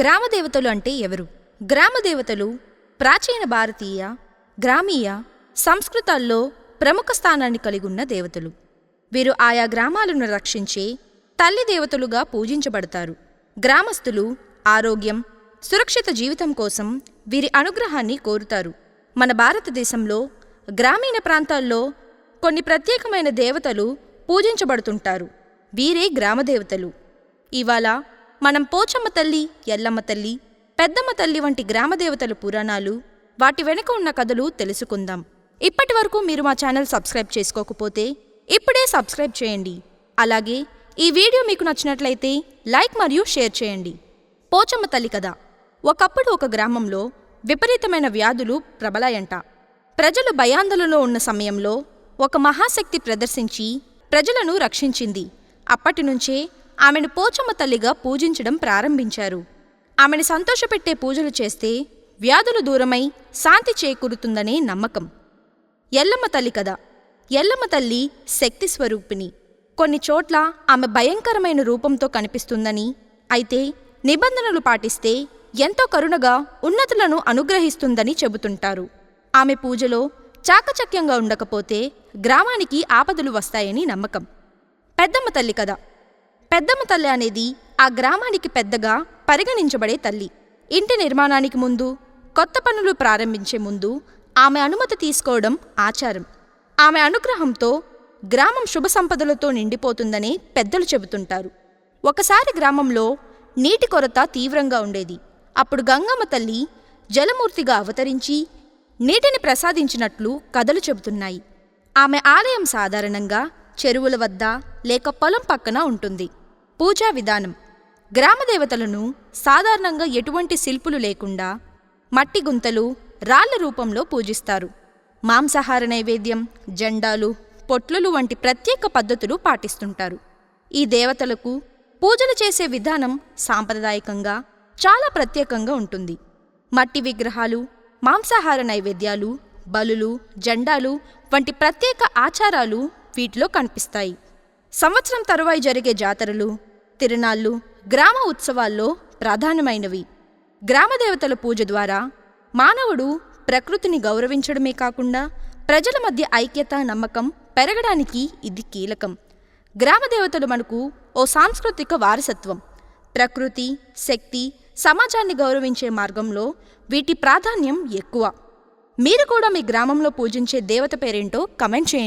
గ్రామదేవతలు అంటే ఎవరు? గ్రామదేవతలు ప్రాచీన భారతీయ గ్రామీయ సంస్కృతాల్లో ప్రముఖ స్థానాన్ని కలిగి ఉన్న దేవతలు. వీరు ఆయా గ్రామాలను రక్షించే తల్లి దేవతలుగా పూజించబడతారు. గ్రామస్తులు ఆరోగ్యం సురక్షిత జీవితం కోసం వీరి అనుగ్రహాన్ని కోరుతారు. మన భారతదేశంలో గ్రామీణ ప్రాంతాల్లో కొన్ని ప్రత్యేకమైన దేవతలు పూజించబడుతుంటారు. వీరే గ్రామదేవతలు. ఇవాళ మనం పోచమ్మ తల్లి ఎల్లమ్మ తల్లి పెద్దమ్మ తల్లి వంటి గ్రామదేవతల పురాణాలు వాటి వెనుక ఉన్న కథలు తెలుసుకుందాం. ఇప్పటి వరకు మీరు మా ఛానల్ సబ్స్క్రైబ్ చేసుకోకపోతే ఇప్పుడే సబ్స్క్రైబ్ చేయండి. అలాగే ఈ వీడియో మీకు నచ్చినట్లయితే లైక్ మరియు షేర్ చేయండి. పోచమ్మ తల్లి కథ. ఒకప్పుడు ఒక గ్రామంలో విపరీతమైన వ్యాధులు ప్రబలాయంట. ప్రజలు భయాందోళనలో ఉన్న సమయంలో ఒక మహాశక్తి ప్రదర్శించి ప్రజలను రక్షించింది. అప్పటి నుంచే ఆమెను పోచమ్మ తల్లిగా పూజించడం ప్రారంభించారు. ఆమెను సంతోషపెట్టే పూజలు చేస్తే వ్యాధులు దూరమై శాంతి చేకూరుతుందనే నమ్మకం. ఎల్లమ్మ తల్లి కథ. ఎల్లమ్మ తల్లి శక్తి స్వరూపిణి. కొన్ని చోట్ల ఆమె భయంకరమైన రూపంతో కనిపిస్తుందని అయితే నిబంధనలు పాటిస్తే ఎంతో కరుణగా ఉన్నతులను అనుగ్రహిస్తుందని చెబుతుంటారు. ఆమె పూజలో చాకచక్యంగా ఉండకపోతే గ్రామానికి ఆపదలు వస్తాయని నమ్మకం. పెద్దమ్మ తల్లి కథ. పెద్దమ్మ తల్లి అనేది ఆ గ్రామానికి పెద్దగా పరిగణించబడే తల్లి. ఇంటి నిర్మాణానికి ముందు కొత్త పనులు ప్రారంభించే ముందు ఆమె అనుమతి తీసుకోవడం ఆచారం. ఆమె అనుగ్రహంతో గ్రామం శుభ సంపదలతో నిండిపోతుందని పెద్దలు చెబుతుంటారు. ఒకసారి గ్రామంలో నీటి కొరత తీవ్రంగా ఉండేది. అప్పుడు గంగమ్మ తల్లి జలమూర్తిగా అవతరించి నీటిని ప్రసాదించినట్లు కథలు చెబుతున్నాయి. ఆమె ఆలయం సాధారణంగా చెరువుల వద్ద లేక పొలం పక్కన ఉంటుంది. పూజా విధానం. గ్రామదేవతలను సాధారణంగా ఎటువంటి శిల్పులు లేకుండా మట్టి గుంతలు రాళ్ళ రూపంలో పూజిస్తారు. మాంసాహార నైవేద్యం జెండాలు పొట్లులు వంటి ప్రత్యేక పద్ధతులు పాటిస్తుంటారు. ఈ దేవతలకు పూజలు చేసే విధానం సాంప్రదాయకంగా చాలా ప్రత్యేకంగా ఉంటుంది. మట్టి విగ్రహాలు మాంసాహార నైవేద్యాలు బలులు జెండాలు వంటి ప్రత్యేక ఆచారాలు వీటిలో కనిపిస్తాయి. సంవత్సరం తరువాయి జరిగే జాతరలు తిరునాళ్ళు గ్రామ ఉత్సవాల్లో ప్రధానమైనవి గ్రామదేవతల పూజ ద్వారా మానవుడు ప్రకృతిని గౌరవించడమే కాకుండా ప్రజల మధ్య ఐక్యత నమ్మకం పెరగడానికి ఇది కీలకం. గ్రామదేవతలు మనకు ఓ సాంస్కృతిక వారసత్వం. ప్రకృతి శక్తి సమాజాన్ని గౌరవించే మార్గంలో వీటి ప్రాధాన్యం ఎక్కువ. మీరు కూడా మీ గ్రామంలో పూజించే దేవత పేరేంటో కమెంట్ చేయండి.